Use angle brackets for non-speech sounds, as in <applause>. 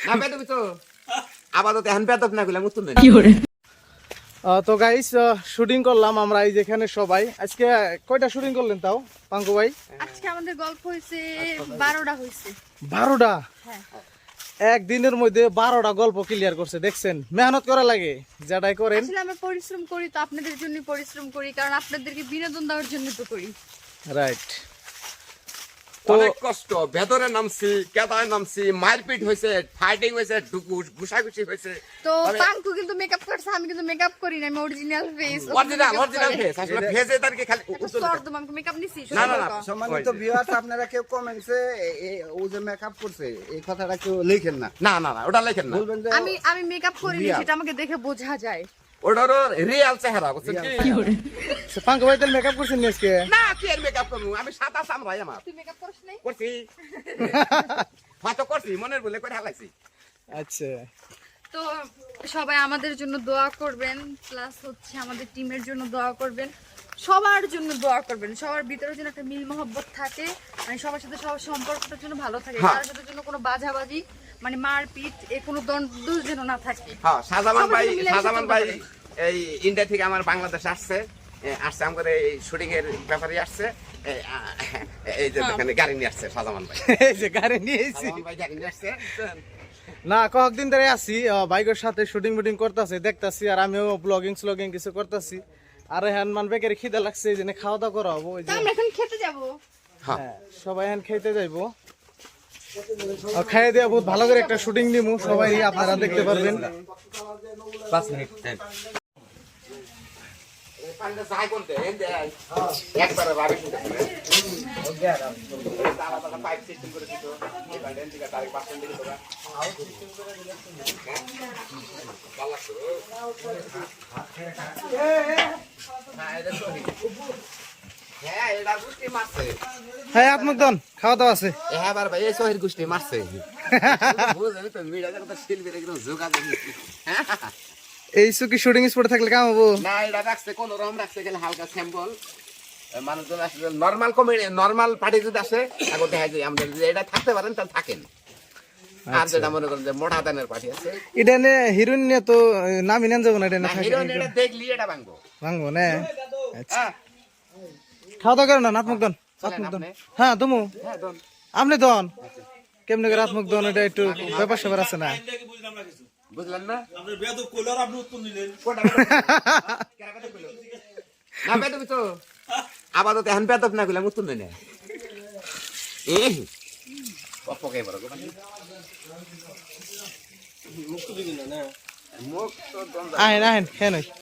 না তো আপাতত এখন বেদব না গুলা মুতুন আহ, তো গাইস শুটিং করলাম আমরা এই যেখানে সবাই। আজকে কয়টা শুটিং করলেন তাও পাঙ্কু ভাই? আজকে আমাদের গল্প হয়েছে বারোটা হয়েছে বারোটা? হ্যাঁ। একদিনের মধ্যে বারোটা গল্প ক্লিয়ার করছে দেখছেন? মেহনত করা লাগে যেটাই করেন। আমরা পরিশ্রম করি তো আপনাদের জন্য পরিশ্রম করি কারণ আপনাদেরকে বিনোদন দেওয়ার জন্য তো করি। রাইট অনেক কষ্ট ভেতরে নামছি কেদায় নামছি মারপিট হয়েছে ফাইটিং হয়েছে ঘুষাঘুষি হয়েছে তো পাঙ্কু কিন্তু মেকআপ করছে আমি কিন্তু মেকআপ করি না আমি original face original original face আসলে ফেসে তার কি খালি উজ্জ্বল একদম আমি মেকআপ নিছি না না না সম্মানিত ভিউয়ার্স আপনারা কেউ কমেন্টসে ও যে মেকআপ করছে এই কথাটা কেউ লিখেন না। না না না ওটা লেখেন না। আমি আমি মেকআপ করি না সেটা আমাকে দেখে বোঝা যায়। ওটার রিয়াল চেহারা বুঝছেন কি? পাঙ্কু ভাই তাহলে মেকআপ করছেন নি আজকে? না কি আর মেকআপ করব আমি সাদা সামরাই আমার। তুই মেকআপ করিস নাই? করছি। <laughs> হয়তো করছি মনের বলে করে হালাইছি। আচ্ছা। তো সবাই আমাদের জন্য দোয়া করবেন প্লাস হচ্ছে আমাদের টিমের জন্য দোয়া করবেন। সবার জন্য দোয়া করবেন সবার ভিতরে যেন একটা মিল মহব্বত থাকে মানে সবার সাথে সবার সম্পর্কটা যেন ভালো থাকে হ্যাঁ। কারোর সাথে যেন কোনো বাজাবাজি মানে মারপিট এ কোনো দ্বন্দ্ব যেন না থাকে। হ্যাঁ সবাই ভাই চলতে ভাই এই ইন্ডিয়া থেকে আমার বাংলাদেশ আসছে। আসছে আমাদের এই শুটিং এর ব্যাপারে আসছে। এই যে হ্যাঁ। এখানে গাড়ি নিয়ে আসছে শাহজামান ভাই। <laughs> এই যে গাড়ি নিয়ে এসেছি। ভাই গাড়ি নিয়ে আসছে। না কয়েকদিন ধরে আছি বাইকের সাথে শুটিং মুটিং করতেছি দেখতাছি আর আমিও ব্লগিং স্লগিং কিছু করতেছি। আর হ্যান্ডমান বেকের খিদে লাগছে এই জন্য খাওয়া দাওয়া করা হব আমরা এখন খেতে যাব। হ্যাঁ। হ্যাঁ, সবাই এখন খেতে যাইবো। আর খাইয়ে দেওয়া বহুত ভালো করে একটা শুটিং নিমু সবাই আপনারা দেখতে পারবেন। পাঁচ মিনিট পান্ডা করতে এন্ডে একবারে ভাবি পাইপ সিস্টেম করে দিত এই বান্ডেল থেকে ডাইরেক্ট পাঁচ দিকে তোরা হ্যাঁ মারছে হ্যাঁ খাওয়া দাওয়া আছে। হ্যাঁ বার ভাই এই শহর গুষ্টি মারছে। <laughs> বুঝলি তো মিডিয়া জগতে শিল্পীর একদম যোগাযোগ এই সুকি শুটিং স্পটে থাকলে কাম হব। না এটা রাখছে কোন রকম রাখছে গেলে হালকা স্যাম্পল মানুষজন আসলে নর্মাল কমেডি নর্মাল পার্টি যদি আসে এখন দেখা যায় আমাদের যদি এটা থাকতে পারেন তাহলে থাকেন। আর যেটা মনে করেন যে মোটা দানের পার্টি আছে। এটা নিয়ে হিরোইন নিয়ে তো নামই নেন যাব না এটা না না হিরোইন এটা দেখলি এটা ভাঙবো। ভাঙবো না। আচ্ছা। হ্যাঁ খাওয়া দাওয়া করেন না আত্মদন চলেন আত্মদন আপনি। হ্যাঁ তুমি হ্যাঁ দন। আপনি দন। কেমনে করে আত্মদন এটা একটু ব্যাপার স্যাপার আছে না? বুঝলেন না? বেদব আপনি উত্তর নিলেন না বেদবি তো। আপাতত এখন বেদব না কইলাম উত্তর নেই এই। অপকে বড় গোপাল মুখ তো দ্বন্দ্ব আহেন আহেন নই